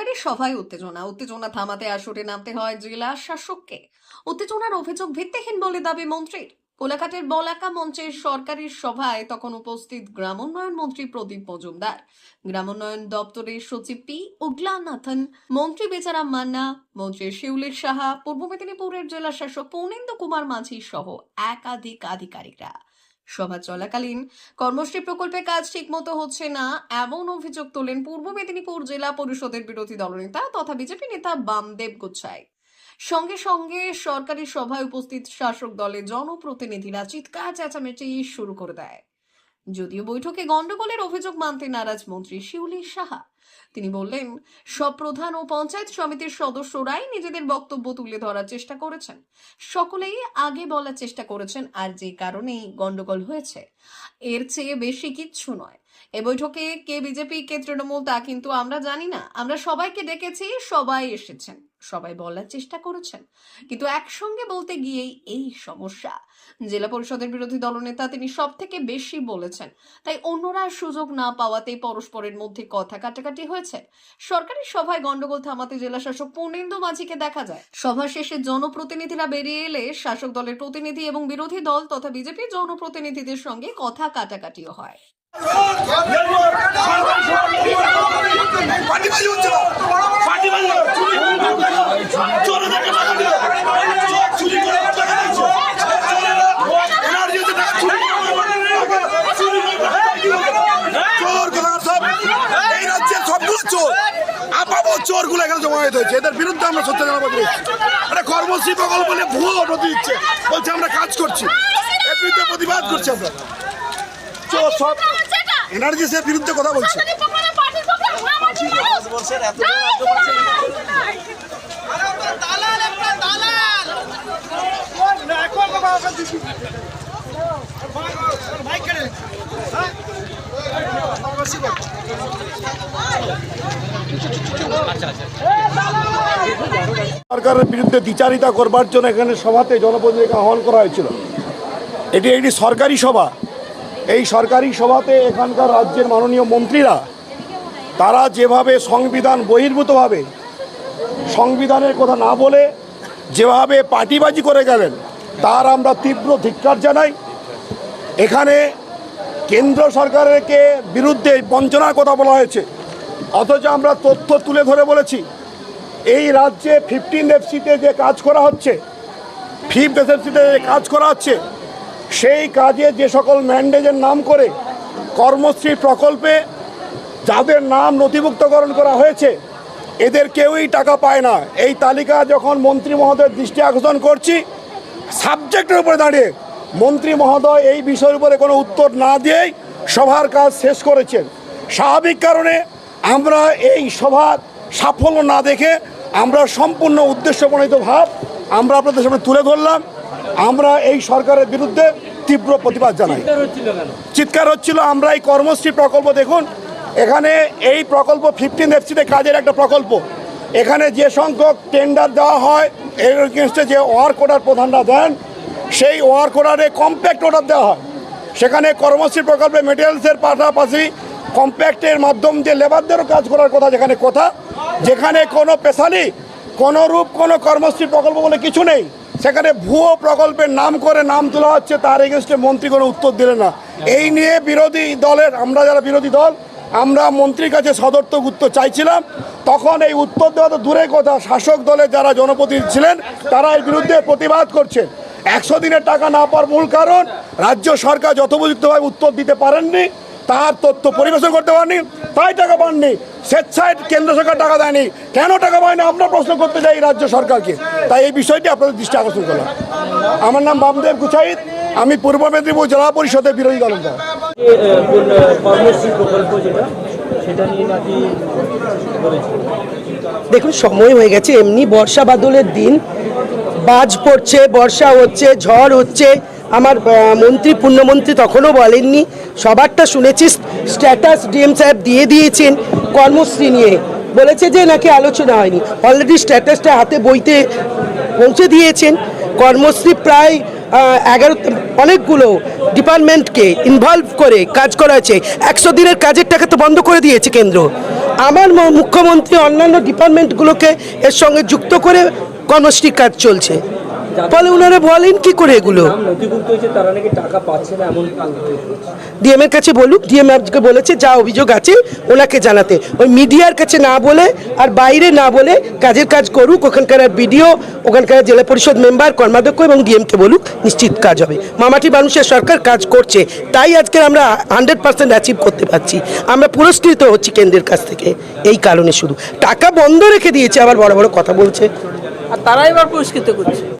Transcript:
সরকারি সভায় উত্তেজনা। উত্তেজনা থামাতে আসরে নামতে হয় জেলা শাসককে। উত্তেজনার অভিযোগ ভিত্তিহীন বলে দাবি মন্ত্রীর। কোলাঘাটের বলাকা মঞ্চের সরকারি সভায় তখন উপস্থিত গ্রামোন্নয়ন মন্ত্রী প্রদীপ মজুমদার। গ্রামোন্নয়ন দপ্তরের সচিব পি উগলানাথন, মন্ত্রী বেচারাম মান্না, মন্ত্রী শিউলির সাহা, পূর্ব মেদিনীপুরের জেলা শাসক পৌনেন্দ্র কুমার মাঝি সহ একাধিক আধিকারিকরা। সভা চলাকালীন কর্মশ্রী প্রকল্পে কাজ ঠিকমতো হচ্ছে না, এমন অভিযোগ তোলেন পূর্ব মেদিনীপুর জেলা পরিষদের বিরোধী দলনেতা তথা বিজেপি নেতা বামদেব গোচ্ছাই। সঙ্গে সঙ্গে সরকারি সভায় উপস্থিত শাসক দলের জনপ্রতিনিধিরা চিৎকার চেঁচামেচি শুরু করে দেয়। যদিও বৈঠকে গন্ডগোলের অভিযোগ মানতে নারাজ মন্ত্রী শিউলি সাহা। তিনি বললেন, সব প্রধান ও পঞ্চায়েত সমিতির সদস্যরাই নিজেদের বক্তব্য তুলে ধরার চেষ্টা করেছেন। সকলেই আগে বলার চেষ্টা করেছেন আর যে কারণেই গন্ডগোল হয়েছে। এর চেয়ে বেশি কিচ্ছু নয়। এ বৈঠকে কে বিজেপি, কে তৃণমূল তা কিন্তু আমরা জানি না। আমরা সবাইকে ডেকেছি, সবাই এসেছেন। সবাই বলার চেষ্টা করেছেন। কিন্তু একসঙ্গে বলতে গিয়েই এই সমস্যা। জেলা পরিষদের বিরোধী দলনেতা তিনি সব থেকে বেশি বলেছেন, তাই অন্যরা সুযোগ না পাওয়াতেই পরস্পরের মধ্যে কথা কাটাকাটি হয়েছে। সরকারি সভায় গন্ডগোল থামাতে জেলা শাসক পূর্ণেন্দু মাঝিকে দেখা যায়। সভা শেষে জনপ্রতিনিধিরা বেরিয়ে এলে শাসক দলের প্রতিনিধি এবং বিরোধী দল তথা বিজেপি জনপ্রতিনিধিদের সঙ্গে কথা কাটাকাটিও হয় পার্টিবাজি হচ্ছে না পার্টিবাজি চোরে দেখে টাকা দিল চুরি করে টাকা দিচ্ছে চোরেরা এনার্জি হচ্ছে টাকা চুরি করে টাকা চুরি করে টাকা দিচ্ছে। চোর কোথাকার সব এই রাজ্যের সবগুলো চোর আপাবো চোরগুলো এখানে জমায়েত হয়েছে এদের বিরুদ্ধে আমরা সত্য জানাব একটা কর্মশ্রী প্রকল্প নিয়ে ভুয়ো নথি দিচ্ছে বলছে আমরা কাজ করছি এর বিরুদ্ধে প্রতিবাদ করছি আমরা চোর সব এনার্জিসের বিরুদ্ধে কথা বলছে দালাল সরকারের বিরুদ্ধে দ্বিচারিতা করবার জন্য এখানে সভাতে জনপ্রতিনিধিকে আহ্বান করা হয়েছিল। এটি একটি সরকারি সভা। এই সরকারি সভাতে এখানকার রাজ্যের মাননীয় মন্ত্রীরা, তারা যেভাবে সংবিধান বহির্ভূতভাবে সংবিধানের কথা না বলে যেভাবে পার্টিবাজি করে গেলেন, তার আমরা তীব্র ধিক্কার জানাই। এখানে কেন্দ্র সরকারেরকে বিরুদ্ধে বঞ্চনার কথা বলা হয়েছে। অথচ আমরা তথ্য তুলে ধরে বলেছি, এই রাজ্যে ফিফটিন এফসিতে যে কাজ করা হচ্ছে ফিফথ এফসিতে যে কাজ করা হচ্ছে, সেই কাজে যে সকল ম্যান্ডেজের নাম করে কর্মশ্রী প্রকল্পে যাদের নাম নথিভুক্তকরণ করা হয়েছে, এদের কেউই টাকা পায় না। এই তালিকা যখন মন্ত্রী মহোদয়ের দৃষ্টি আকর্ষণ করছি সাবজেক্টের উপরে দাঁড়িয়ে মন্ত্রী মহোদয় এই বিষয়ের উপরে কোনো উত্তর না দিয়েই সভার কাজ শেষ করেছেন। স্বাভাবিক কারণে আমরা এই সভার সাফল্য না দেখে আমরা সম্পূর্ণ উদ্দেশ্যপ্রণীত ভাব আমরা আপনাদের সামনে তুলে ধরলাম। আমরা এই সরকারের বিরুদ্ধে তীব্র প্রতিবাদ জানাই। চিৎকার হচ্ছিল আমরা এই কর্মশ্রী প্রকল্প দেখুন এখানে এই প্রকল্প ফিফটিন এফসিতে কাজের একটা প্রকল্প। এখানে যে সংখ্যক টেন্ডার দেওয়া হয় এর এগেনস্টে যে ওয়ার্ক অর্ডার প্রধানরা দেন সেই ওয়ার্ক অর্ডারে কম্প্যাক্ট অর্ডার দেওয়া হয়। সেখানে কর্মশ্রী প্রকল্পে মেটেরিয়ালসের পাশাপাশি কম্প্যাক্টের মাধ্যম যে লেবারদেরও কাজ করার কথা, যেখানে কথা, যেখানে কোনো পেশালি, কোনো রূপ, কোনো কর্মশ্রী প্রকল্প বলে কিছু নেই। সেখানে ভুয়ো প্রকল্পের নাম করে নাম তোলা হচ্ছে, তার এগেনস্টে মন্ত্রী কোনো উত্তর দিলেন না। এই নিয়ে বিরোধী দলের, আমরা যারা বিরোধী দল, আমরা মন্ত্রীর কাছে সদর্থক উত্তর চাইছিলাম। তখন এই উত্তর দেওয়া তো দূরের কথা, শাসক দলের যারা জনপ্রতিনিধি ছিলেন, তারা এর বিরুদ্ধে প্রতিবাদ করছে। একশো দিনের টাকা না পাওয়ার মূল কারণ, রাজ্য সরকার যথোপযুক্তভাবে উত্তর দিতে পারেননি, তার তথ্য পরিবেশন করতে পারেনি তাই টাকা পাননি, স্বেচ্ছায় কেন্দ্র সরকার টাকা দেয়নি। কেন টাকা পায়নি আমরা প্রশ্ন করতে চাই রাজ্য সরকারকে। তাই এই বিষয়টি আপনাদের দৃষ্টি আকর্ষণ করলাম। আমার নাম বামদেব গুছাইত, আমি পূর্ব মেদিনীপুর জেলা পরিষদের বিরোধী দলনেতা। দেখুন, সময় হয়ে গেছে এমনি, বর্ষা বাদলের দিন। বাজ পড়ছে, বর্ষা হচ্ছে, ঝড় হচ্ছে। আমার মন্ত্রী, পূর্ণমন্ত্রী তখনও বলেননি। সবারটা শুনেছি, স্ট্যাটাস ডিএম সাহেব দিয়ে দিয়েছেন কর্মশ্রী নিয়ে। বলেছে যে নাকি আলোচনা হয়নি। অলরেডি স্ট্যাটাসটা হাতে বইতে পৌঁছে দিয়েছেন। কর্মশ্রী প্রায় এগারো অনেকগুলো ডিপার্টমেন্টকে ইনভলভ করে কাজ করা হয়েছে। একশো দিনের কাজের টাকা তো বন্ধ করে দিয়েছে কেন্দ্র। আমার মুখ্যমন্ত্রী অন্যান্য ডিপার্টমেন্টগুলোকে এর সঙ্গে যুক্ত করে কর্মসূচির কাজ চলছে। ফলে ওনারা বলেন কি করে এগুলো? তারা। ডিএম এর কাছে বলুক ডিএম আজকে বলেছে যা অভিযোগ আছে ওনাকে জানাতে। ওই মিডিয়ার কাছে না বলে আর বাইরে না বলে কাজের কাজ করুক ওখানকার বিডিও ওখানকার জেলা পরিষদ মেম্বার কর্মাধ্যক্ষ এবং ডিএমকে বলুক নিশ্চিত কাজ হবে। মামাটি মানুষের সরকার কাজ করছে তাই আজকে আমরা হান্ড্রেড পার্সেন্ট অ্যাচিভ করতে পারছি। আমরা পুরস্কৃত হচ্ছি কেন্দ্রের কাছ থেকে এই কারণে শুধু। টাকা বন্ধ রেখে দিয়েছে আবার বড় বড় কথা বলছে। আর তারাই এবার পুরস্কৃত করছে।